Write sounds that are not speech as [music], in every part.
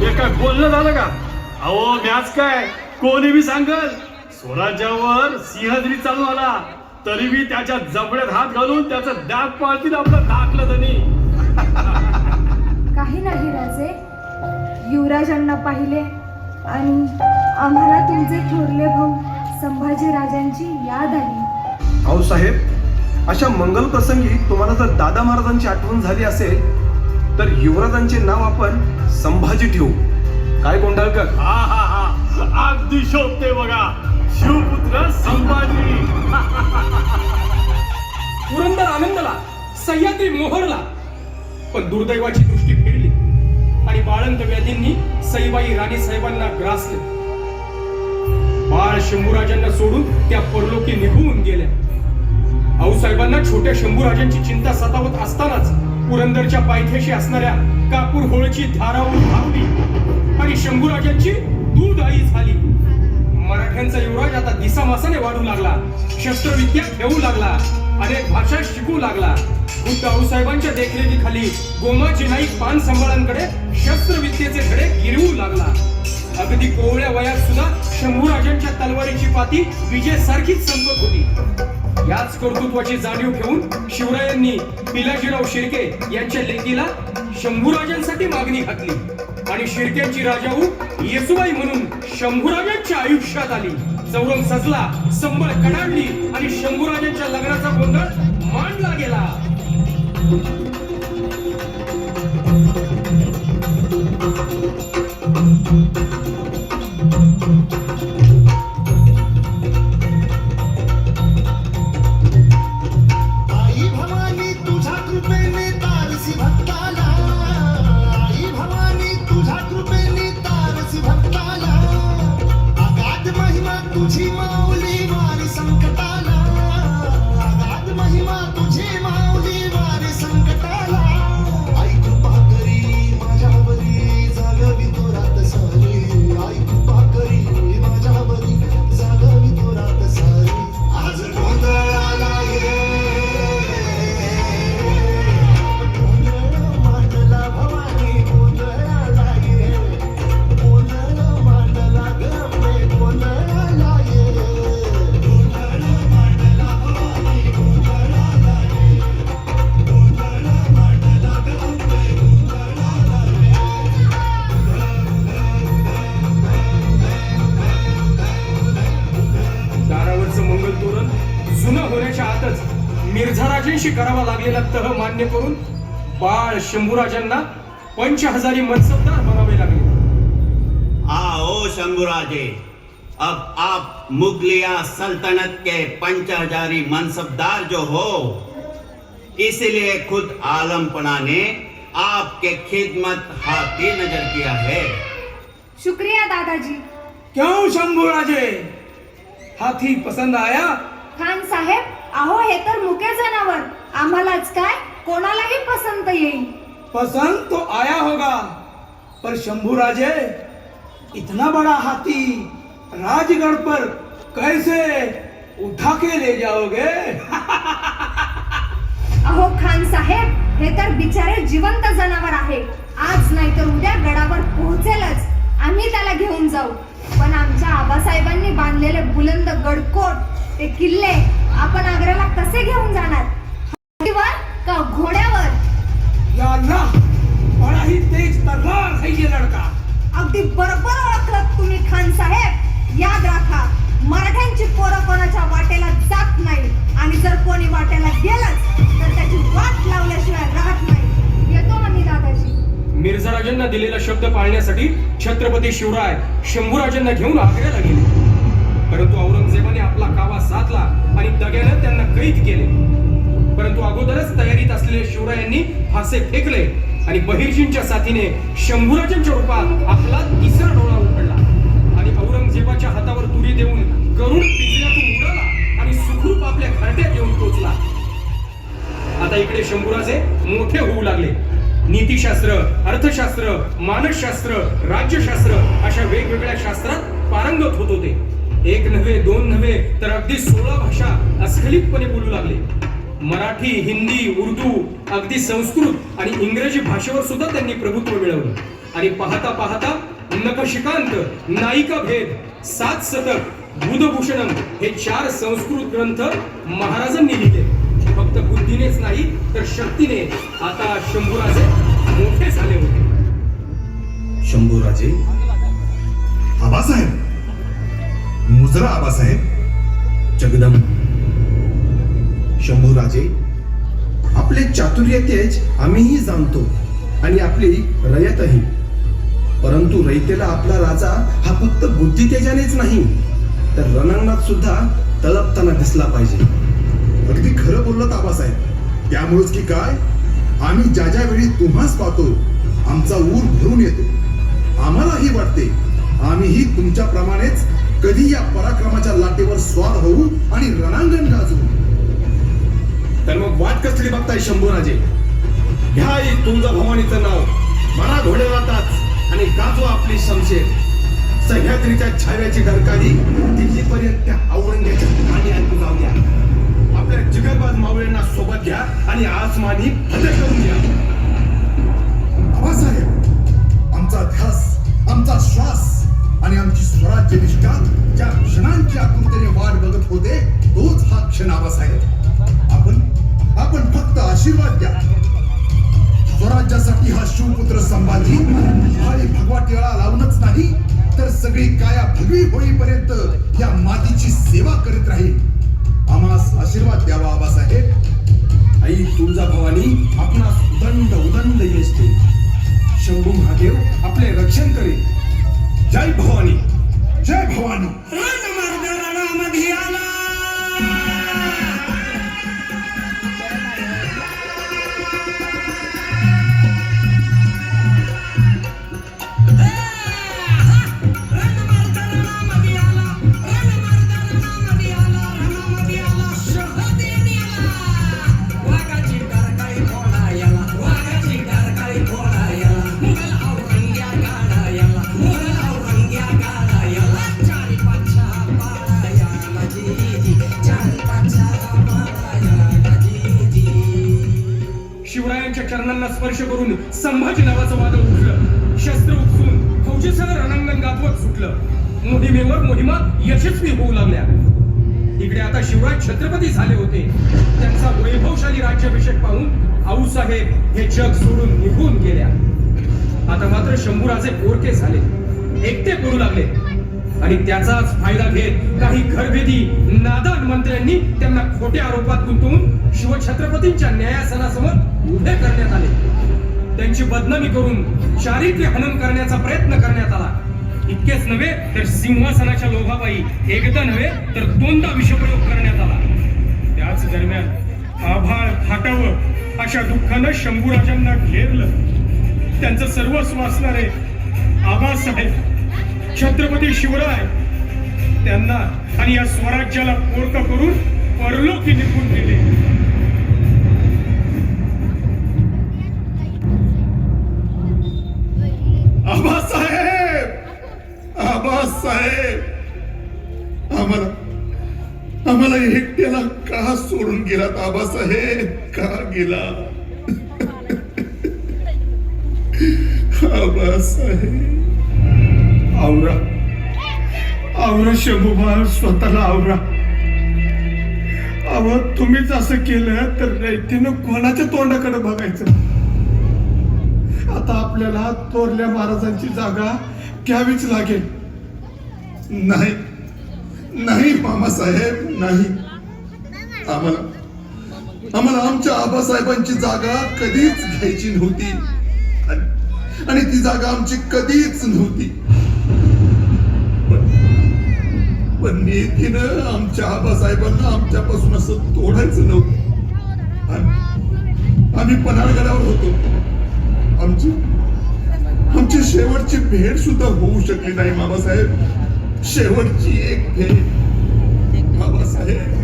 हे काय बोलणं झालं का? अहो मॅच काय? कोणी बी सांगल? स्वराज्यावर सिंहद्री चालू आला तरी बी त्याच्या जबड्यात हात घालून त्याचं दाग पाळतील आपलं दाखलं त्यांनी काही नाही राजे. युवराजांना पाहिले आणि आम्हाला तुमचे थोरले भाऊ संभाजी राजांची याद आली. अहो साहेब अशा मंगल प्रसंगी तुम्हाला जर दादा महाराजांची आठवण झाली असेल तर युवराजांचे नाव आपण संभाजी ठेवू. काय गोंधळकर हा हा हा. अगदी शोभते बघा. शिवपुत्र संभाजी. पुरंदर आनंदला सह्याद्री मोहरला. पण दुर्दैवाची दृष्टी फिरली आणि बाळंत व्याधींनी सईबाई राणी साहेबांना ग्रासले. बाळ शंभूराजांना सोडून त्या परलोकी निघून गेल्या. आऊसाहेबांना छोट्या शंभूराजांची चिंता सतावत असतानाच पुरंदरच्या पायथ्याशी असणाऱ्या कापूर होळची धारावून धावली आणि शंभूराजांची दूध आई झाली. मराठ्यांचा युवराज आता दिसामासाने वाढू लागला. शस्त्रविद्या ठेवू लागला. अनेक भाषा शिकू लागला. खुद्द आऊसाहेबांच्या देखरेखीखाली गोमाजी नाईक पान सांभाळांकडे शस्त्रविद्येचे धडे गिरवू लागला. अगदी कोवळ्या वयात सुद्धा शंभूराजांच्या तलवारीची पाती विजयसारखीच संपत होती. याच कर्तृत्वाची जाणीव ठेवून शिवरायांनी पिलाजीराव शिर्के यांच्या लेकीला शंभूराजांसाठी मागणी घातली. आणि शिर्क्यांची राजाऊ येसुबाई म्हणून शंभूराजांच्या आयुष्यात आली. चौरंग सजला संबळ कडाडली आणि शंभूराजांच्या लग्नाचा गोंधळ मांडला गेला. मान्य करून बाळ शंभूराजांना पंचहजारी मनसबदार बनावे लागले. आओ शंभुराजे अब आप मुगलिया सल्तनत के पंच हजारी मनसबदार जो हो इसीलिए खुद आलमपना ने आपके खिदमत हाथी नजर किया है। शुक्रिया दादाजी। क्यों शंभूराजे? हाथी पसंद आया? खान साहेब अहो हे तर मुके जनावर. आम्हालाच काय? कोणालाही पसंत येईल पसंद तो आया होगा. पर शंभू राजे इतना बड़ा हाथी राजगढ़ पर कैसे उठा के ले जाओगे? [laughs] अहो खान साहेब हे तर बिचारे जिवंत जनावर आहे. आज नाही तर उद्या गडावर पोहोचेलच. आम्ही त्याला घेऊन जाऊ. पण आमच्या आबासाहेबांनी बांधलेले बुलंद गडकोट ते किल्ले आपण आग्र्याला कसे घेऊन जाणार? का घोड्यावर? या अल्लाह बड़ा ही तेज तलवार है ये लड़का. अगदी बरोबर ओळखलं तुम्ही खान साहेब. याद राखा मराठ्यांची पोरं कोणाच्या वाटेला जात नाही. आणि जर कोणी वाटेला गेलंच तर त्याची वाट लावल्याशिवाय राहत नाही. येतो आम्ही दादाजी. मिर्झाराजांना दिलेला शब्द पाळण्यासाठी छत्रपती शिवराय शंभूराजांना घेऊन आग्र्याला गेले. परंतु औरंगजेबाने आपला कावा साधला आणि दग्यानं त्यांना कैद केले. परंतु अगोदरच तयारीत असलेले शिवरायांनी फासे फेकले आणि बहिर्जींच्या साथीने शंभूराजांच्या रूपात आपला तिसरा डोळा उघडला. आणि औरंगजेबाच्या हातावर तुरी देऊन गरुड पिंजऱ्यातून उडाला आणि सुखरूप आपल्या घरट्यात येऊन पोचला. आता इकडे शंभूराजे मोठे होऊ लागले. नीतीशास्त्र अर्थशास्त्र मानसशास्त्र राज्यशास्त्र अशा वेगवेगळ्या शास्त्रात पारंगत होत होते. एक नव्हे दोन नव्हे तर अगदी सोळा भाषा अस्खलितपणे बोलू लागले. मराठी हिंदी उर्दू अगदी संस्कृत आणि इंग्रजी भाषेवर सुद्धा त्यांनी प्रभुत्व मिळवलं. आणि पाहता पाहता नखशिकांत नायिका भेद सात शतक बुधभूषणम हे चार संस्कृत ग्रंथ महाराजांनी लिहिले. फक्त बुद्धीनेच नाही तर शक्तीने आता शंभूराजे मोठे झाले होते. शंभूराजे? आबासाहेब? मुजरा आबासाहेब? जगदंब? शंभूराजे आपले चातुर्य तेज आम्हीही जाणतो आणि आपली रयतही. परंतु रयतेला आपला राजा हा फक्त बुद्धितेजानेच नाही तर रणांगणात सुद्धा तळपताना दिसला पाहिजे. अगदी खरं बोललं आबासाहेब. त्यामुळेच की काय? आम्ही ज्या ज्या वेळी तुम्हाच पाहतो आमचा ऊर भरून येतो. आम्हालाही वाटते आम्हीही तुमच्याप्रमाणेच कधी या पराक्रमाच्या लाटेवर स्वार होऊ आणि रणांगण गाजवू. तर मग वाट कसली बघताय शंभूराजे? घ्या तुमचं तुळजाभवानीचं नाव. मला घोडे जातात आणि गाजवा आपली शमशेर. सह्याद्रीच्या छाव्याची गरकारी दिल्लीपर्यंत त्या औरंग्याच्या कानी ऐकू जाऊ द्या. आपल्या जिगरबाज मावळ्यांना सोबत घ्या आणि आसमानी फते करून घ्या. आबासाहेब आमचा ध्यास आमचा श्वास आणि आमची स्वराज्य निष्ठा ज्या क्षणांची आकृतीने वाट बघत होते तोच हा क्षण आबासाहेब आपण फक्त आशीर्वाद द्या स्वराज्यासाठी हा शिवपुत्र संभाजी आणि भगवा टिळा लावूनच नाही तर सगळी काया भगवी होईपर्यंत या मातीची सेवा करीत राहील आम्हास आशीर्वाद द्यावा आबासाहेब आई तुळजा भवानी आपणास उदंड उदंड येसते शंभू महादेव आपले रक्षण करेल जय भवानी जय भवानी शिवरायांच्या आला स्पर्श करून संभाजी नावाचं वादळ उठलं. शस्त्र उपसून फौजेसह रणांगण गाजवत सुटलं. मोहिमेवर मोहिमा यशस्वी होऊ लागल्या. इकडे आता शिवराय छत्रपती झाले होते. त्यांचा वैभवशाली राज्याभिषेक पाहून आऊसाहेब हे जग सोडून निघून गेल्या. आता मात्र शंभूराजे पोरके झाले. एकटे करू लागले. आणि त्याचाच फायदा घेत काही घरभेदी नादान मंत्र्यांनी त्यांना खोट्या आरोपात गुंतवून शिवछत्रपतींच्या न्यायासनासमोर उभे करण्यात आले. त्यांची बदनामी करून चारित्र्य हनन करण्याचा प्रयत्न करण्यात आला. इतकेच नव्हे तर सिंहासनाच्या लोभाबाई एकदा नव्हे तर दोनदा विषप्रयोग करण्यात आला. त्याच दरम्यान आभाळ फाटावं अशा दुःखानं शंभूराजांना घेरलं. त्यांचं सर्वस्व असणारे आबासाहेब छत्रपती शिवराय त्यांना आणि या स्वराज्याला पोरक करून परलोकी निघून गेले. सोडून गेलात आबासाहेब का गेला. आबासाहेब आवरा. आवरा शंभूबा स्वतःला आवरा. अहो तुम्हीच असं केलं तर रयतीनं कोणाच्या तोंडाकडे बघायचं? आता आपल्याला थोरल्या महाराजांची जागा घ्यावीच लागेल. नाही. नाही मामासाहेब नाही. आम्हाला आम्हाला आमच्या आबासाहेबांची जागा कधीच घ्यायची नव्हती. आणि- ती जागा आमची कधीच नव्हती. पण- नेतीनं आमच्या आबासाहेबांना आमच्यापासून असं तोडायचं नव्हतं. आम्ही- पन्हाळगडावर होतो. आमची आमची शेवटची भेट सुद्धा होऊ शकली नाही बाबासाहेब. शेवटची एक भेट. बाबासाहेब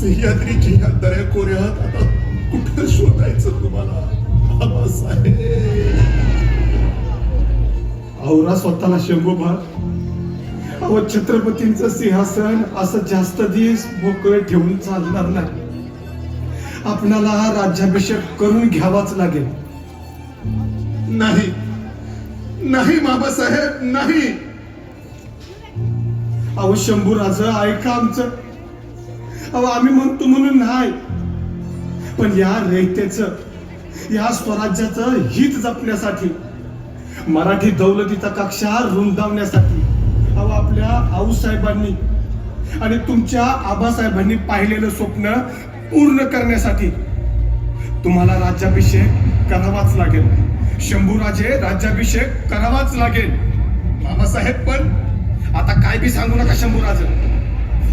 सह्याद्रीची ह्या दऱ्या कोऱ्यात. आता कुठं शोधायचं तुम्हाला? बाबासाहेब आवरा स्वतःला शंभूबा अहो छत्रपतींचं सिंहासन असं जास्त दिवस मोकळं ठेवून चालणार नाही. आपणाला हा राज्याभिषेक करून घ्यावाच लागेल. नाही. नाही मामासाहेब नाही. अहो शंभू राज ऐका आमचं. अहो आम्ही म्हणतो म्हणून नाही. पण या रयतेच या स्वराज्याचं हित जपण्यासाठी मराठी दौलतीचा कक्षा रुंदावण्यासाठी अहो आपल्या आऊसाहेबांनी आणि तुमच्या आबासाहेबांनी पाहिलेलं स्वप्न पूर्ण करण्यासाठी तुम्हाला राज्याभिषेक करावाच लागेल. शंभूराजे राज्याभिषेक करावाच लागेल. बाबासाहेब पण आता काय बी सांगू नका शंभूराजे.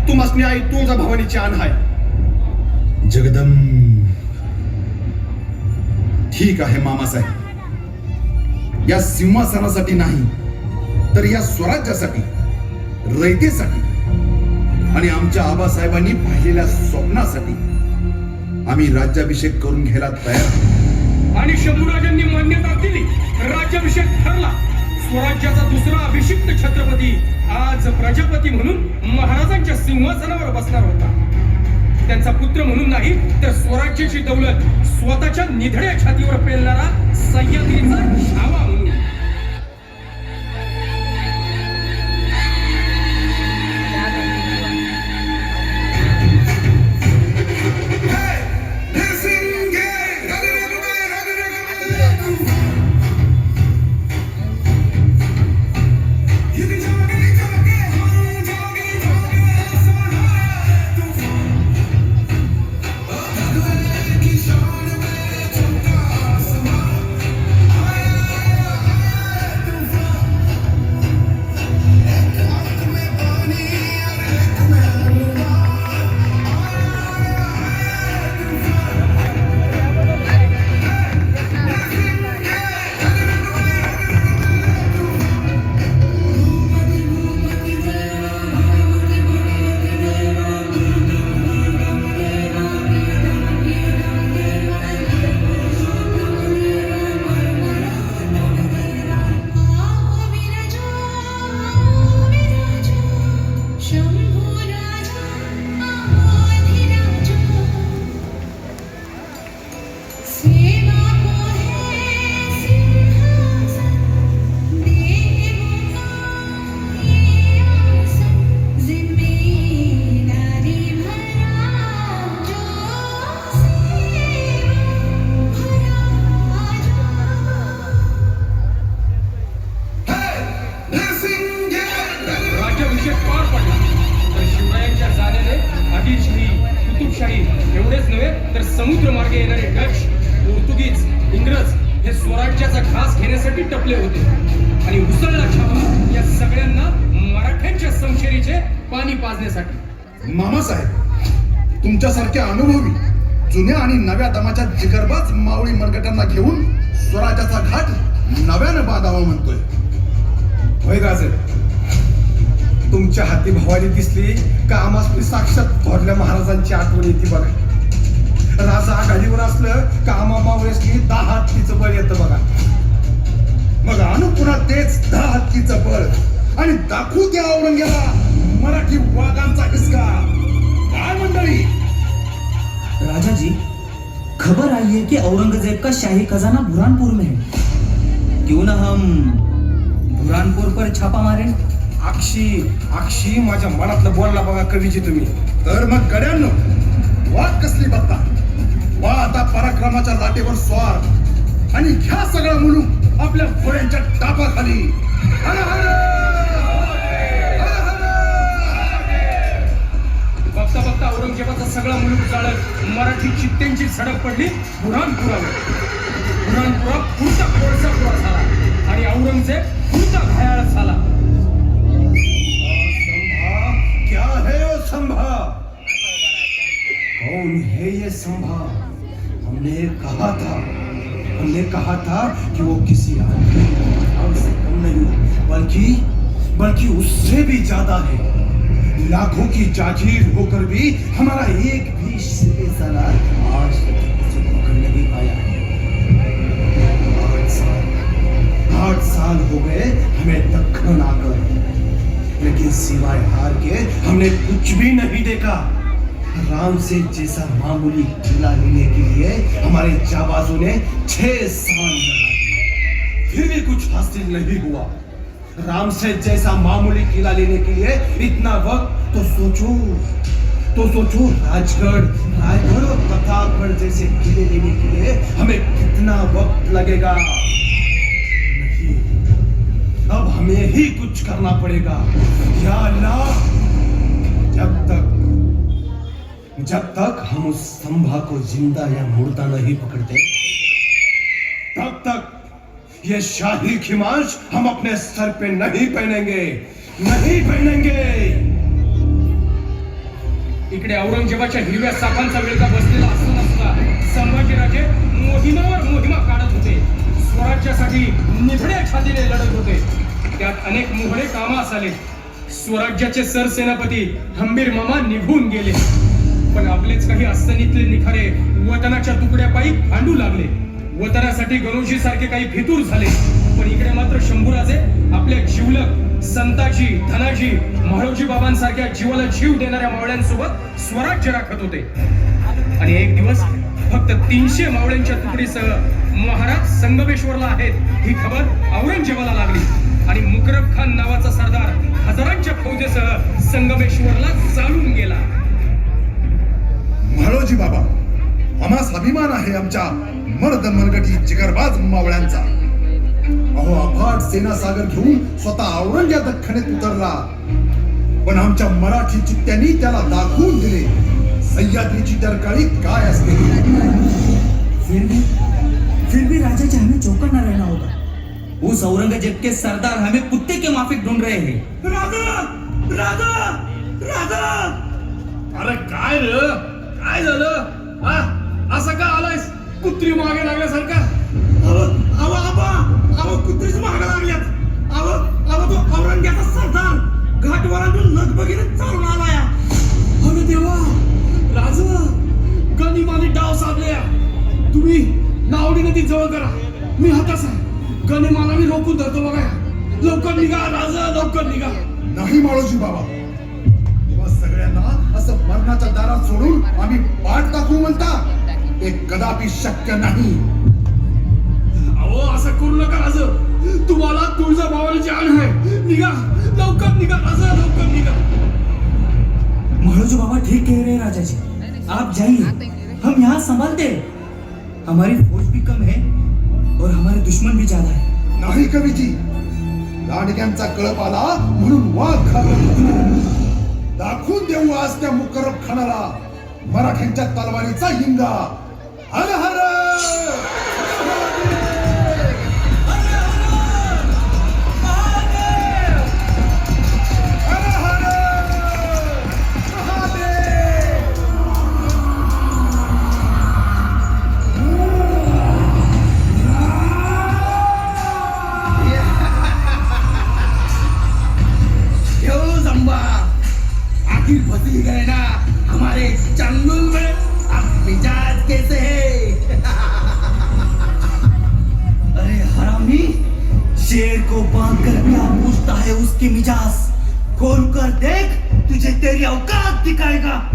तुम्हासनी आई तुळजा भवानीची आण आहे जगदम ठीक आहे मामासाहेब. या सिंहासनासाठी नाही तर या स्वराज्यासाठी रयतेसाठी आणि आमच्या आबासाहेबांनी पाहिलेल्या स्वप्नासाठी आम्ही राज्याभिषेक करून घ्यायला तयार. आणि शंभूराजांनी मान्यता दिली राज्याभिषेक ठरला. स्वराज्याचा दुसरा अभिषिक्त छत्रपती आज प्रजापती म्हणून महाराजांच्या सिंहासनावर बसणार होता. त्यांचा पुत्र म्हणून नाही तर स्वराज्याची दौलत स्वतःच्या निधड्या छातीवर पेलणारा सह्याद्रीचा छावा इंग्रज हे स्वराज्याचा घास घेण्यासाठी टपले होते. आणि उसळला छापा या सगळ्यांना मराठ्यांच्या संशेरीचे पाणी पाजण्यासाठी. मामासाहेब तुमच्यासारख्या अनुभवी जुन्या आणि नव्या दमाच्या जिगरबाज मावळी मनगटांना घेऊन स्वराज्याचा घाट नव्यानं बांधावा म्हणतोय. होय गाजे तुमच्या हाती भवानी दिसली का आम्हाला साक्षात थोरल्या महाराजांची आठवण येते बघा. राजा आघाडीवर असलं का आम्हा मावळ्यासनी दहा हत्तीचं बळ येतं बघा. मग आणू पुन्हा तेच दहा हत्तीचं बळ. आणि दाखवू त्या औरंग्याला मराठी वाघांचा हिसका. काय मंडळी? राजा जी खबर आई है कि औरंगजेब का शाही खजाना बुरहानपुर में है? क्यों ना हम बुरहानपुर पर छापा मारें? अक्षी अक्षी माझ्या मनातलं बोलला बघा कवीची तुम्ही. तर मग गड्यांनो वाट कसली बघता? बाळ आता पराक्रमाच्या लाटेवर स्वार. आणि घ्या सगळं मुलूक आपल्या घोड्यांच्या टापाखाली. बघता बघता औरंगजेबाचा सगळा मुलूक चाळत मराठी चित्त्यांची सडक पडली बुरहानपुरावर. बुरहानपुरा पुढचा कोळसापुरा झाला आणि औरंगजेब पुढचा घायाळ झाला. संभा क्या है संभा कौन है ये संभा? हमने कहा था, हमने कहा था कि वो किसी आदमी से कम नहीं, बल्कि बल्कि उससे भी ज़्यादा है। लाखों की जागीर होकर भी हमारा एक भी सिरे सलार आज पकड़ नहीं पाया है। आठ साल आठ साल हो गए हमें दखन आकर लेकिन सिवाय हार के हमने कुछ भी नहीं देखा। राम से जैसा मामूली किला लेने के लिए हमारे जाबाजों ने छह साल। फिर भी कुछ हासिल नहीं हुआ। राम से जैसा मामूली किला लेने के लिए इतना वक्त तो सोचो। तो सोचो, राजगढ़, रायगढ़ और प्रतापगढ़ जैसे किले लेने के लिए हमें कितना वक्त लगेगा? अब हमें ही कुछ करना पड़ेगा। या अल्लाह, जब तक जब तक हम उस स्तंभा को जिंदा या मुर्दा नहीं पकड़ते तब तक ये शाही खिमाश हम अपने सर पे नहीं पहनेंगे नहीं पहनेंगे। इकडे औरंगजेबाच्या हिरव्या सापांचा विळका बसलेला असताना सुद्धा संभाजीराजे मोहिमावर मोहिमा काढत होते. स्वराज्यासाठी निधड्या छातीने लढत होते. त्यात अनेक मोहळे कामास आले. स्वराज्याचे सरसेनापती हंबीर मामा निघून गेले. पण आपलेच काही अस्तनीतले निखारे वतनाच्या तुकड्यापायी भांडू लागले. वतनासाठी गणोजी सारखे काही फितूर झाले. पण इकडे मात्र शंभूराजे आपल्या जिवलक संताजी धनाजी महाळोजी बाबांसारख्या जीवाला जीव देणाऱ्या मावळ्यांसोबत स्वराज्य राखत होते. आणि एक दिवस फक्त तीनशे मावळ्यांच्या तुकडीसह महाराज संगमेश्वरला आहेत ही खबर औरंगजेबाला लागली. आणि मुकरब खान नावाचा सरदार हजारांच्या फौजेसह संगमेश्वरला चालून गेला. म्हाळोजी बाबा आम्हास अभिमान आहे आमच्या मर्द मनगटी जिगरबाज मावळ्यांचा. अहो अफाट सेना सागर घेऊन स्वतः औरंग्या दख्खनेत उतरला. पण आमच्या मराठी चित्त्यांनी त्याला दाखवून दिले सह्याद्रीची टरकाळी काय असते? फिर भी फिर भी राजा हमें चौकन्ना रहना होगा उस औरंगजेब के सरदार हमें कुत्ते के माफिक ढूंढ रहे हैं. राजा राजा राजा! अरे काय र? काय झालं? हा? असं का आलायस? कुत्री मागे लागल्यासारखा? अहो अहो आबा अहो कुत्रीच मागा लागल्यात. अहो अहो तो औरंग्याचा सरदार. घाट वरांडून लगबगीने चालून आलाय. अरे देवा राज गनिमाने डाव साधल्या. तुम्ही नावडी नदी जवळ करा. मी हातास आहे. गनिमाला मी रोखून धरतो बघा. लवकर निघा राज लवकर निघा. नाही माळोजी बाबा. असं मरणाच्या दारात सोडून आम्ही पाठ टाकू म्हणता ते कदापि शक्य नाही. अहो असं करू नका राज तुम्हाला तुळजा भावाची आण आहे. निघा. लवकर निघा राज लवकर निघा. महाराज बाबा ठीक कह रहे हैं राजा जी आप जाइए। हम यहाँ संभालते हमारी फौज भी कम है और हमारे दुश्मन भी ज्यादा है। नाही कवीजी लांडग्यांचा कळप आला म्हणून वाघ घाबरला. दाखवून देऊ आज त्या मुकरब खानाला मराठ्यांच्या तलवारीचा हिंगा. हर हर! आखिर फंस हमारे चंगुल में अब मिजाज कैसे है? [laughs] अरे हरामी शेर को बांध कर क्या पूछता है उसकी मिजाज? खोल कर देख तुझे तेरी औकात दिखाएगा।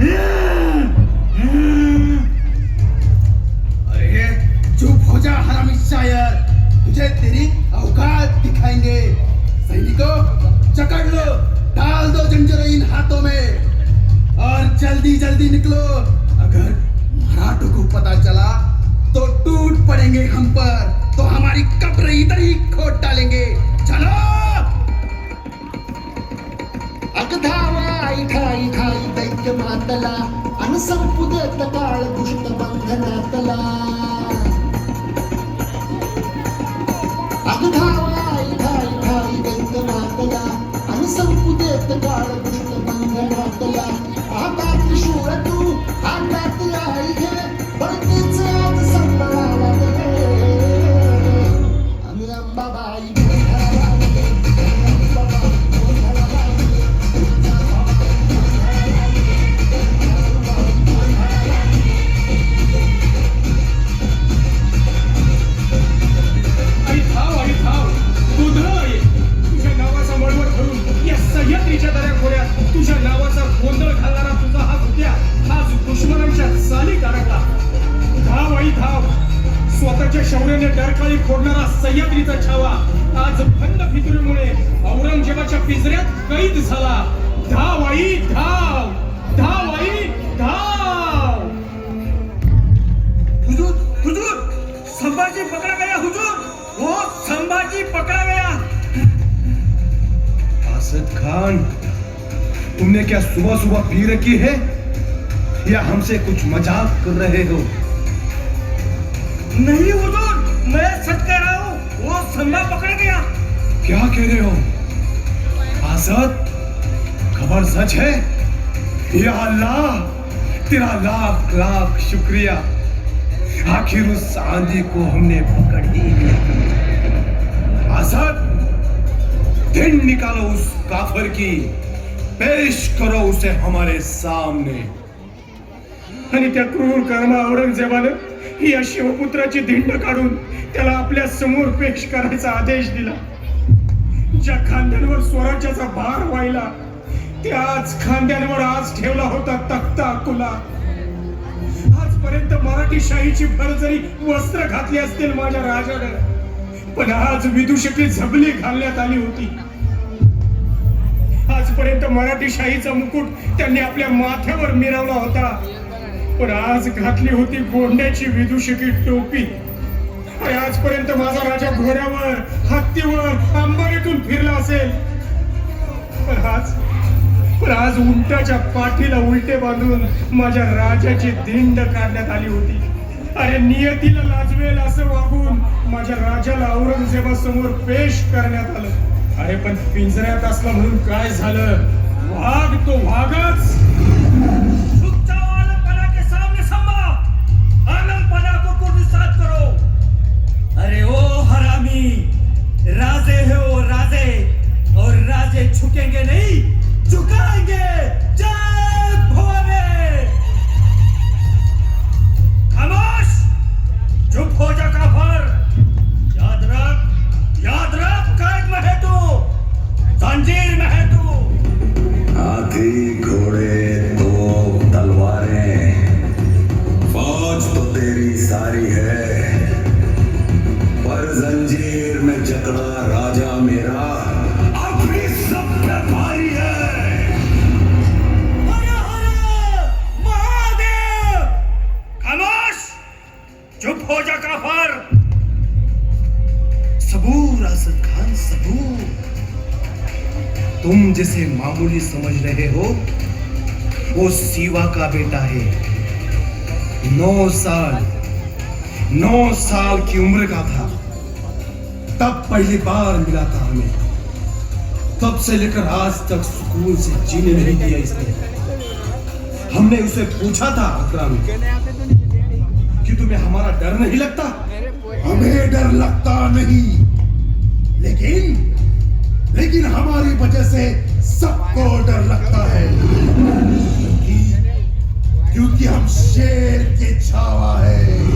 खान तुमने क्या सुबह सुबह पी रखी है? या हमसे कुछ मज़ाक कर रहे हो? नहीं हुजूर मैं सच कह रहा हूँ वो संभा पकड़ गया। क्या कह रहे हो? आसद खबर सच है? या अल्लाह तेरा लाख लाख शुक्रिया। आखिर उस आंधी को हमने पकड़ ही लिया। आसद दिन निकालो उस काफर की पेश करो उसे हमारे सामने। आणि त्या क्रूर कर्मा औरंगजेबानं या शिवपुत्राची धिंड काढून त्याला आपल्यासमोर पेश करायचा आदेश दिला. ज्या खांद्यांवर स्वराज्याचा भार व्हायला त्याच खांद्यांवर आज ठेवला होता तख्ता कुला आजपर्यंत मराठी शाहीची भर जरी वस्त्र घातली असतील माझ्या राजानं पण आज विदूषकी झबली घालण्यात आली होती. आजपर्यंत मराठी शाहीचा मुकुट त्यांनी आपल्या माथ्यावर मिरवला होता. पण आज घातली होती गोंड्याची विदूषकी टोपी. आजपर्यंत माझा राजा घोड्यावर हत्तीवर अंबारीतून फिरला असेल. पण आज पण आज उंटाच्या पाठीला उलटे बांधून माझ्या राजाची धिंड काढण्यात आली होती. अरे नियतीला लाजवेल असं वागून माझ्या राजाला औरंगजेबासमोर पेश करण्यात आलं. अरे पण पिंजऱ्यात असला म्हणून काय झालं? वाघ तो वाघच! हो जा काफर। सबूर असद खान, सबूर। तुम जिसे मामूली समझ रहे हो, वो सीवा का बेटा है। नौ साल नौ साल की उम्र का था। तब पहली बार मिला था हमें। तब से लेकर आज तक सुकून से जीने नहीं दिया इसने। हमने उसे पूछा था अकरम कि तुम्हें हमारा डर नहीं लगता? हमें डर लगता नहीं। लेकिन लेकिन हमारी वजह से सबको डर लगता है। क्योंकि क्योंकि हम शेर के छावा है।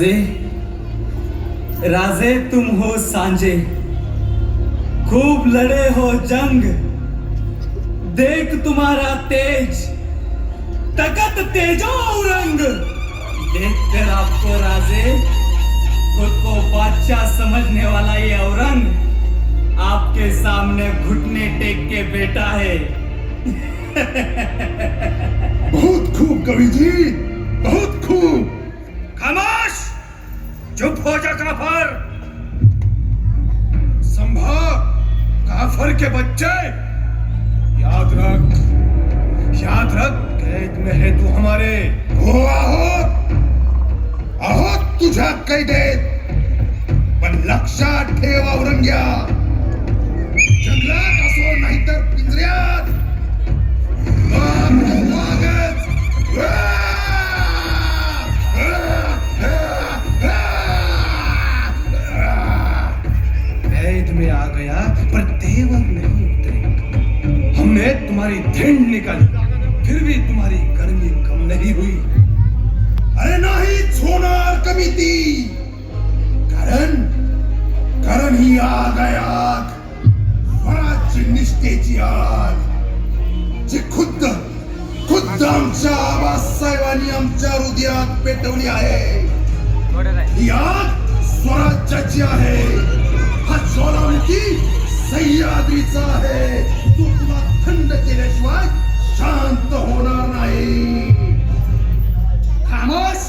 राजे राजे तुम हो सांझे। खूब लड़े हो जंग। देख तुम्हारा तेज तकत तेजो औरंग देख कर आपको राजे खुद को बादशाह समझने वाला ये औरंग आपके सामने घुटने टेक के बैठा है। बहुत खूब कवि जी बहुत खूब। खामोश चुप हो जा काफर संभव काफर के बच्चे याद रख याद रख कैद में है तू हमारे हो आहो आहो तुझ्या कैदेत पण लक्षात ठेव औरंग्या जंगलात असो नाहीतर पिंजऱ्यात वागच तुम्हारी धेंड निकाली। फिर भी तुम्हारी गर्मी कम नहीं हुई। अरे नाहीच होणार कमी ती कारण कारण ही आग आहे आग। स्वराज्य निष्ठेची आग। जी खुद्द खुद्द आमच्या आबासाहेबांनी आमच्या हृदयात पेटवली आहे। ही आग स्वराज्याची आहे। हा ज्वालामुखी सह्याद्रीचा आहे। दिल्याशिवाय शांत होणार नाही. खामोश